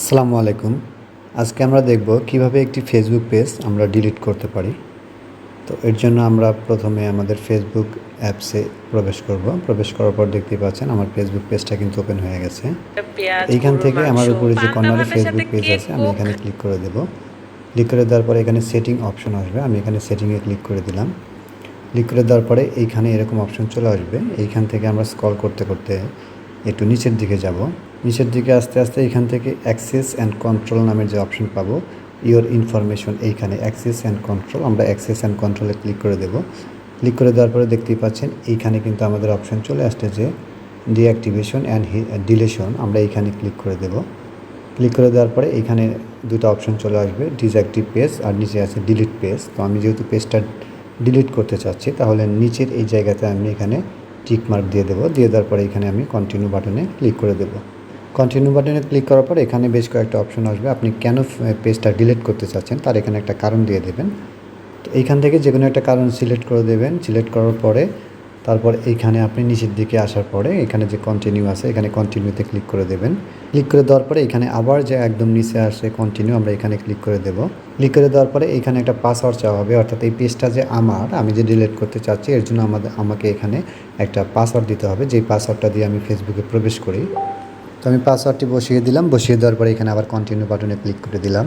আসসালামু আলাইকুম। আজকে আমরা দেখব কীভাবে একটি ফেসবুক পেজ আমরা ডিলিট করতে পারি। তো এর জন্য আমরা প্রথমে আমাদের ফেসবুক অ্যাপসে প্রবেশ করব। প্রবেশ করার পর দেখতেই পাচ্ছেন আমার ফেসবুক পেজটা কিন্তু ওপেন হয়ে গেছে। এইখান থেকে আমার উপরে যে কর্নারে ফেসবুক পেজ আছে আমি এখানে ক্লিক করে দেব। ক্লিক করে দেওয়ার পরে এখানে সেটিং অপশন আসবে। আমি এখানে সেটিংয়ে ক্লিক করে দিলাম। ক্লিক করে দেওয়ার পরে এইখানে এরকম অপশন চলে আসবে। এইখান থেকে আমরা স্কল করতে করতে একটু নিচের দিকে যাব। নিচের দিকে আস্তে আস্তে এখান থেকে অ্যাক্সেস অ্যান্ড কন্ট্রোল নামের যে অপশন পাবো, ইওর ইনফরমেশন এইখানে অ্যাক্সেস অ্যান্ড কন্ট্রোল, আমরা অ্যাক্সেস অ্যান্ড কন্ট্রোলে ক্লিক করে দেব। ক্লিক করে দেওয়ার পরে দেখতেই পাচ্ছেন এইখানে কিন্তু আমাদের অপশন চলে আসছে যে ডিঅ্যাক্টিভেশন অ্যান্ড ডিলেশন, আমরা এইখানে ক্লিক করে দেব। ক্লিক করে দেওয়ার পরে এইখানে দুটো অপশন চলে আসবে, ডিসঅ্যাক্টিভ পেজ আর নিচে আছে ডিলিট পেজ। তো আমি যেহেতু পেজটা ডিলিট করতে চাচ্ছি, তাহলে নিচের এই জায়গাতে আমি এখানে টিক মার্ক দিয়ে দেবো। দিয়ে দেওয়ার পরে এখানে আমি কন্টিনিউ বাটনে ক্লিক করে দেবো। কন্টিনিউ বাটনে ক্লিক করার পর এখানে বেশ কয়েকটা অপশন আসবে। আপনি কেন পেজটা ডিলিট করতে চাচ্ছেন তার এখানে একটা কারণ দিয়ে দেবেন। তো এইখান থেকে যে কোনো একটা কারণ সিলেক্ট করে দেবেন। সিলেক্ট করার পরে তারপর এইখানে আপনি নিচের দিকে আসার পরে এখানে যে কন্টিনিউ আছে, এখানে কন্টিনিউতে ক্লিক করে দেবেন। ক্লিক করে দেওয়ার পরে এখানে আবার যে একদম নিচে আসে কন্টিনিউ আমরা এখানে ক্লিক করে দেব। ক্লিক করে দেওয়ার পরে এখানে একটা পাসওয়ার্ড চাওয়া হবে, অর্থাৎ এই পেজটা যে আমার, আমি যে ডিলিট করতে চাচ্ছি, এর জন্য আমাদের, আমাকে এখানে একটা পাসওয়ার্ড দিতে হবে। যেই পাসওয়ার্ডটা দিয়ে আমি ফেসবুকে প্রবেশ করি, তো আমি পাসওয়ার্ডটি বসিয়ে দিলাম। বসিয়ে দেওয়ার পরে এখানে আবার কন্টিনিউ বাটনে ক্লিক করে দিলাম।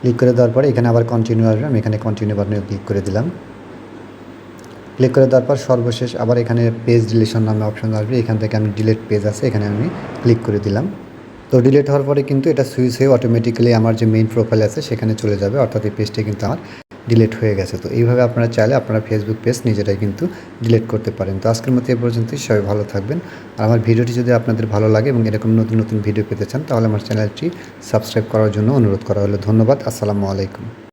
ক্লিক করে দেওয়ার পরে এখানে আবার কন্টিনিউ আসবে, আমি এখানে কন্টিনিউ বাটনে ক্লিক করে দিলাম। ক্লিক করে দেওয়ার পর সর্বশেষ আবার এখানে পেজ ডিলিশন নামে অপশন আসবে। এখান থেকে আমি ডিলেট পেজ আছে, এখানে আমি ক্লিক করে দিলাম। তো ডিলেট হওয়ার পরে কিন্তু এটা সুইচ হয়ে অটোমেটিক্যালি আমার যে মেইন প্রোফাইল আছে সেখানে চলে যাবে, অর্থাৎ এই পেজটি কিন্তু আমার ডিলেট হয়ে গেছে। তো এইভাবে আপনারা চাইলে আপনারা ফেসবুক পেজ নিজেরাই কিন্তু ডিলিট করতে পারেন। তো আজকের মতো এ পর্যন্তই, সবাই ভালো থাকবেন। আর আমার ভিডিওটি যদি আপনাদের ভালো লাগে এবং এরকম নতুন নতুন ভিডিও পেতে চান, তাহলে আমার চ্যানেলটি সাবস্ক্রাইব করার জন্য অনুরোধ করা হলো। ধন্যবাদ, আসসালামু আলাইকুম।